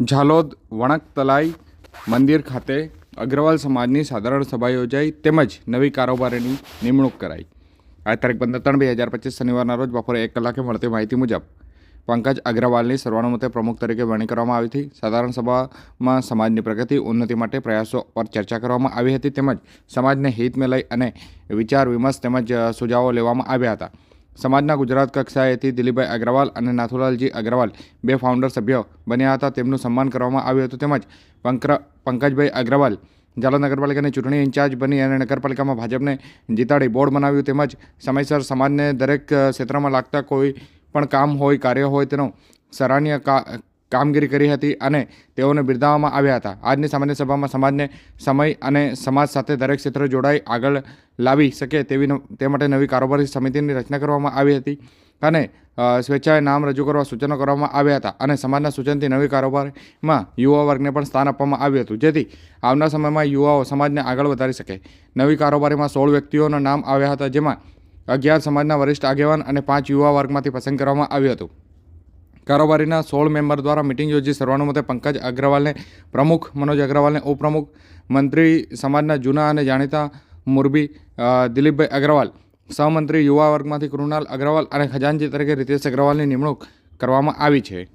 ઝાલોદ, વણક, તલાઈ, મંદિર ખાતે અગ્રવાલ સમાજની સાધારણ સભા યોજાઈ તેમજ નવી કારોબારીની નિમણૂક કરાઈ. આ તારીખ પંદર ત્રણ બે હજાર પચીસ શનિવારના રોજ બપોરે એક કલાકે મળતી માહિતી મુજબ પંકજ અગ્રવાલની સર્વાનુમતે પ્રમુખ તરીકે વરણી કરવામાં આવી હતી. સાધારણ સભામાં સમાજની પ્રગતિ, ઉન્નતિ માટે પ્રયાસો પર ચર્ચા કરવામાં આવી હતી તેમજ સમાજને હિતને લઈ અને વિચાર વિમર્શ તેમજ સુઝાવો લેવામાં આવ્યા હતા. સમાજના ગુજરાત કક્ષાએથી દિલીપભાઈ અગ્રવાલ અને નાથુલાલજી અગ્રવાલ બે ફાઉન્ડર સભ્યો બન્યા હતા. તેમનું સન્માન કરવામાં આવ્યું હતું. તેમજ પંકર, પંકજભાઈ અગ્રવાલ જાલોદ નગરપાલિકાની ચૂંટણી ઇન્ચાર્જ બની અને નગરપાલિકામાં ભાજપને જીતાડી બોર્ડ બનાવ્યું. તેમજ સમયસર સમાજને દરેક ક્ષેત્રમાં લાગતા કોઈ પણ કામ હોય, કાર્ય હોય તેનો સરાહનીય કામગીરી કરી હતી અને તેઓને બિરદાવવામાં આવ્યા હતા. આજની સામાન્ય સભામાં સમાજને સમય અને સમાજ સાથે દરેક ક્ષેત્રે જોડાઈ આગળ લાવી શકે તેવી તે માટે નવી કારોબારી સમિતિની રચના કરવામાં આવી હતી અને સ્વેચ્છાએ નામ રજૂ કરવા સૂચનો કરવામાં આવ્યા હતા અને સમાજના સૂચનથી નવી કારોબારમાં યુવા વર્ગને પણ સ્થાન આપવામાં આવ્યું હતું. જેથી આવનાર સમયમાં યુવાઓ સમાજને આગળ વધારી શકે. નવી કારોબારીમાં સોળ વ્યક્તિઓના નામ આવ્યા હતા જેમાં અગિયાર સમાજના વરિષ્ઠ આગેવાન અને પાંચ યુવા વર્ગમાંથી પસંદ કરવામાં આવ્યું હતું. કારોબારીના સોળ મેમ્બર દ્વારા મિટિંગ યોજી સર્વાનુમતે પંકજ અગ્રવાલને પ્રમુખ મનોજ અગ્રવાલને ઉપપ્રમુખ મંત્રી સમાજના જૂના અને જાણીતા મોરબી દિલીપભાઈ અગ્રવાલ, સહમંત્રી યુવા વર્ગમાંથી કૃણાલ અગ્રવાલ અને ખજાનજી તરીકે રીતેશ અગ્રવાલની નિમણૂક કરવામાં આવી છે.